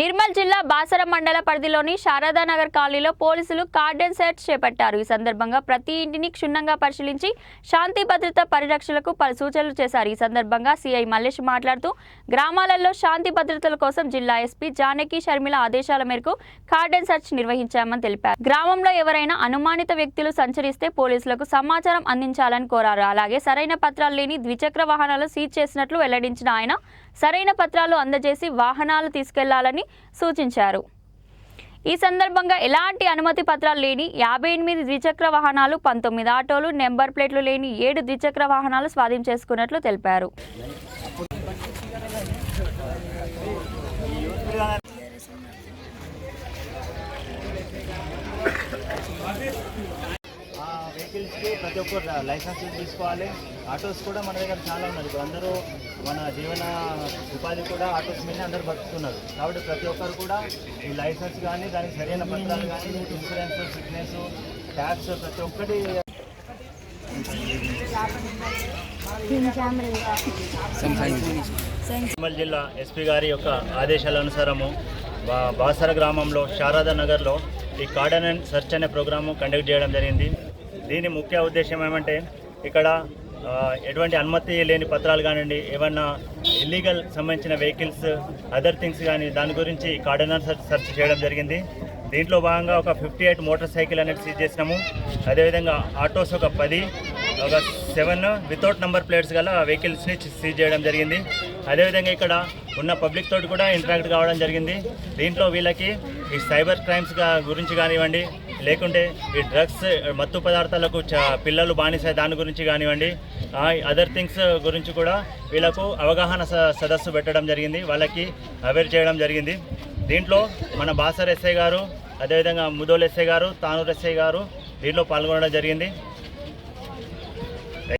నిర్మల్ జిల్లా బాసర మండల పరిధిలోని శారదానగర్ కాలనీలో పోలీసులు కార్డెన్ సెర్చ్ చేపట్టారు. ఈ సందర్భంగా ప్రతి ఇంటిని క్షుణ్ణంగా పరిశీలించి శాంతి భద్రత పరిరక్షణకు పలు సూచనలు చేశారు. ఈ సందర్భంగా సిఐ మల్లేష్ మాట్లాడుతూ గ్రామాలలో శాంతి భద్రతల కోసం జిల్లా ఎస్పీ జానకి షర్మిల ఆదేశాల మేరకు కార్డెన్ సెర్చ్ నిర్వహించామని తెలిపారు. గ్రామంలో ఎవరైనా అనుమానిత వ్యక్తులు సంచరిస్తే పోలీసులకు సమాచారం అందించాలని కోరారు. అలాగే సరైన పత్రాలు లేని ద్విచక్ర వాహనాలు సీజ్ చేసినట్లు వెల్లడించిన ఆయన సరైన పత్రాలు అందజేసి వాహనాలు తీసుకెళ్ళాలని సూచించారు. ఈ సందర్భంగా ఎలాంటి అనుమతి పత్రాలు లేని యాభై ఎనిమిది ద్విచక్ర వాహనాలు పంతొమ్మిది ఆటోలు నెంబర్ ప్లేట్లు లేని ఏడు ద్విచక్ర వాహనాలు స్వాధీనం చేసుకున్నట్లు తెలిపారు. వెహికల్స్కి ప్రతి ఒక్కరు లైసెన్స్ తీసుకోవాలి. ఆటోస్ కూడా మన దగ్గర చాలా ఉన్నారు ఇప్పుడు అందరూ మన జీవన ఉపాధి కూడా ఆటోస్ మీద అందరూ బతుకుతున్నారు. కాబట్టి ప్రతి ఒక్కరు కూడా ఈ లైసెన్స్ కానీ దానికి సరైన పత్రాలు కానీ ఇన్సూరెన్స్ ఫిట్నెస్ ట్యాక్స్ ప్రతి ఒక్కటి నిర్మల్ జిల్లా ఎస్పీ గారి యొక్క ఆదేశాల అనుసారము బా- బాసర గ్రామంలో శారదా నగర్లో ఈ కార్డన్ అండ్ సెర్చ్ అనే ప్రోగ్రాము కండక్ట్ చేయడం జరిగింది. దీని ముఖ్య ఉద్దేశం ఏమంటే ఇక్కడ ఎటువంటి అనుమతి లేని పత్రాలు కానివ్వండి ఏమన్నా ఇల్లీగల్ సంబంధించిన వెహికల్స్ అదర్ థింగ్స్ కానీ దాని గురించి కార్డనర్ సెర్చ్ చేయడం జరిగింది. దీంట్లో భాగంగా ఒక ఫిఫ్టీ ఎయిట్ మోటార్ సైకిల్ అనేది సీజ్ చేసినాము. అదేవిధంగా ఆటోస్ ఒక పది ఒక సెవెన్ వితౌట్ నంబర్ ప్లేట్స్ గల వెహికల్స్ని సీజ్ చేయడం జరిగింది. అదేవిధంగా ఇక్కడ ఉన్న పబ్లిక్ తోటి కూడా ఇంటరాక్ట్ కావడం జరిగింది. దీంట్లో వీళ్ళకి ఈ సైబర్ క్రైమ్స్ గురించి కానివ్వండి లేకుంటే ఈ డ్రగ్స్ మత్తు పదార్థాలకు పిల్లలు బానిస దాని గురించి కానివ్వండి అదర్ థింగ్స్ గురించి కూడా వీళ్ళకు అవగాహన స- సదస్సు పెట్టడం జరిగింది. వాళ్ళకి అవేర్ చేయడం జరిగింది. దీంట్లో మన బాసర్ ఎస్ఐ గారు అదేవిధంగా ముదోల్ ఎస్ఐ గారు తానూర్ ఎస్ఐ గారు దీంట్లో పాల్గొనడం జరిగింది.